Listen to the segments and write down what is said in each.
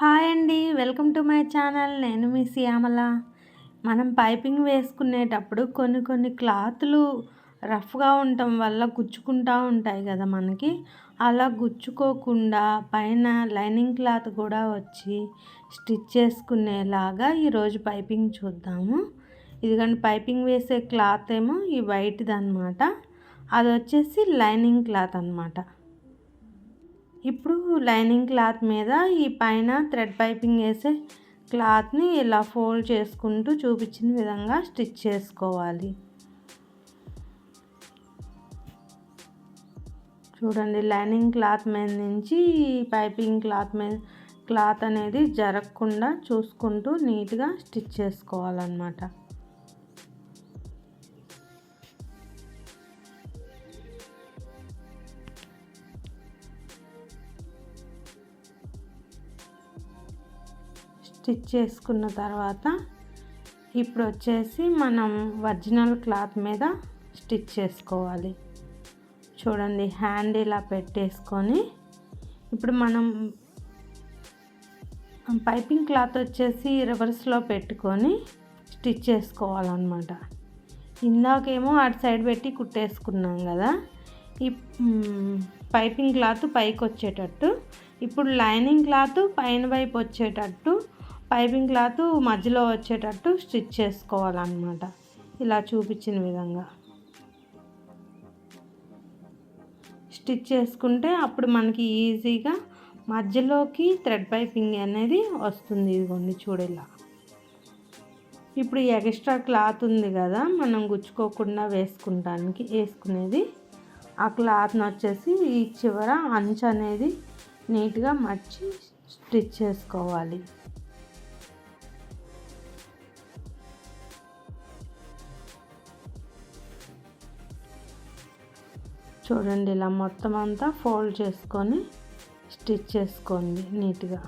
Hi అండి welcome to my channel. నేను మీ శ్యామల. మనం పైపింగ్ వేసుకునేటప్పుడు కొన్ని కొన్ని క్లాత్లు రఫ్గా ఉండటం వల్ల గుచ్చుకుంటూ ఉంటాయి కదా మనకి. అలా గుచ్చుకోకుండా పైన లైనింగ్ క్లాత్ కూడా వచ్చి స్టిచ్ చేసుకునేలాగా ఈరోజు పైపింగ్ చూద్దాము. ఇదిగోండి పైపింగ్ వేసే క్లాత్ ఏమో ఈ వైట్ది అనమాట అది వచ్చేసి లైనింగ్ క్లాత్ అనమాట ఇప్పుడు లైనింగ్ క్లాత్ మీద ఈ పైన థ్రెడ్ పైపింగ్ వేసే క్లాత్ని ఇలా ఫోల్డ్ చేసుకుంటూ చూపించిన విధంగా స్టిచ్ చేసుకోవాలి. చూడండి లైనింగ్ క్లాత్ మీద నుంచి పైపింగ్ క్లాత్ మీద క్లాత్ అనేది జరగకుండా చూసుకుంటూ నీట్గా స్టిచ్ చేసుకోవాలన్నమాట. స్టిచ్ చేసుకున్న తర్వాత ఇప్పుడు వచ్చేసి మనం ఒరిజినల్ క్లాత్ మీద స్టిచ్ చేసుకోవాలి. చూడండి హ్యాండ్ ఇలా పెట్టేసుకొని ఇప్పుడు మనం పైపింగ్ క్లాత్ వచ్చేసి రివర్స్లో పెట్టుకొని స్టిచ్ చేసుకోవాలన్నమాట. ఇందాకేమో అటు సైడ్ పెట్టి కుట్టేసుకున్నాం కదా ఈ పైపింగ్ క్లాత్ పైకి వచ్చేటట్టు ఇప్పుడు లైనింగ్ క్లాత్ పైన వైపు వచ్చేటట్టు పైపింగ్ క్లాత్ మధ్యలో వచ్చేటట్టు స్టిచ్ చేసుకోవాలన్నమాట. ఇలా చూపించిన విధంగా. స్టిచ్ చేసుకుంటే అప్పుడు మనకి ఈజీగా మధ్యలోకి థ్రెడ్ పైపింగ్ అనేది వస్తుంది ఇదిగోండి చూడేలా. ఇప్పుడు ఎక్స్ట్రా క్లాత్ ఉంది కదా మనం గుచ్చుకోకుండా వేసుకుంటానికి వేసుకునేది. ఆ క్లాత్ని వచ్చేసి ఈ చివర అంచు అనేది నీట్గా మర్చి స్టిచ్ చేసుకోవాలి. చూడండి ఇలా మొత్తం అంతా ఫోల్డ్ చేసుకొని స్టిచ్ చేసుకోండి నీట్గా.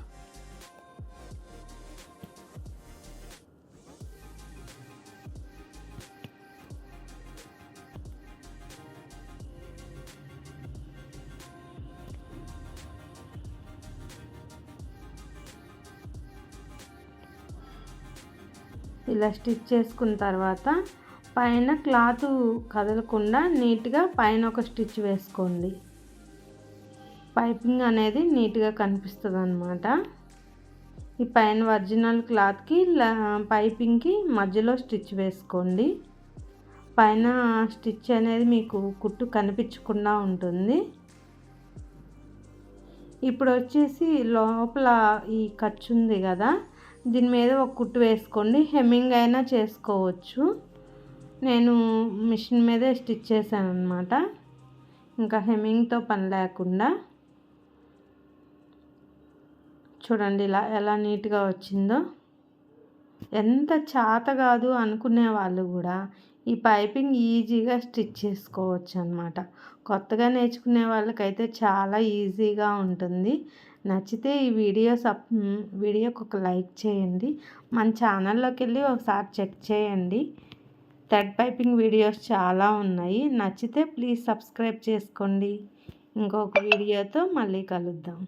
ఇలా స్టిచ్ చేసుకున్న తర్వాత పైన క్లాత్ కదలకుండా నీట్గా పైన ఒక స్టిచ్ వేసుకోండి. పైపింగ్ అనేది నీట్గా కనిపిస్తుంది అనమాట ఈ పైన ఒరిజినల్ క్లాత్కి పైపింగ్కి మధ్యలో స్టిచ్ వేసుకోండి. పైన స్టిచ్ అనేది మీకు కుట్టు కనిపించకుండా ఉంటుంది. ఇప్పుడు వచ్చేసి లోపల ఈ ఖర్చు ఉంది కదా దీని మీద ఒక కుట్టు వేసుకోండి. హెమ్మింగ్ అయినా చేసుకోవచ్చు. నేను మిషన్ మీదే స్టిచ్ చేశాను అనమాట ఇంకా హెమ్మింగ్తో పని లేకుండా. చూడండి ఇలా ఎలా నీట్గా వచ్చిందో. ఎంత చేత కాదు అనుకునే వాళ్ళు కూడా ఈ పైపింగ్ ఈజీగా స్టిచ్ చేసుకోవచ్చు అనమాట కొత్తగా నేర్చుకునే వాళ్ళకైతే చాలా ఈజీగా ఉంటుంది. నచ్చితే ఈ వీడియో సప్ వీడియోకి ఒక లైక్ చేయండి. మన ఛానల్లోకి వెళ్ళి ఒకసారి చెక్ చేయండి. థర్డ్ పైపింగ్ వీడియోస్ చాలా ఉన్నాయి. నచ్చితే ప్లీజ్ సబ్స్క్రైబ్ చేసుకోండి. ఇంకొక వీడియోతో మళ్ళీ కలుద్దాం.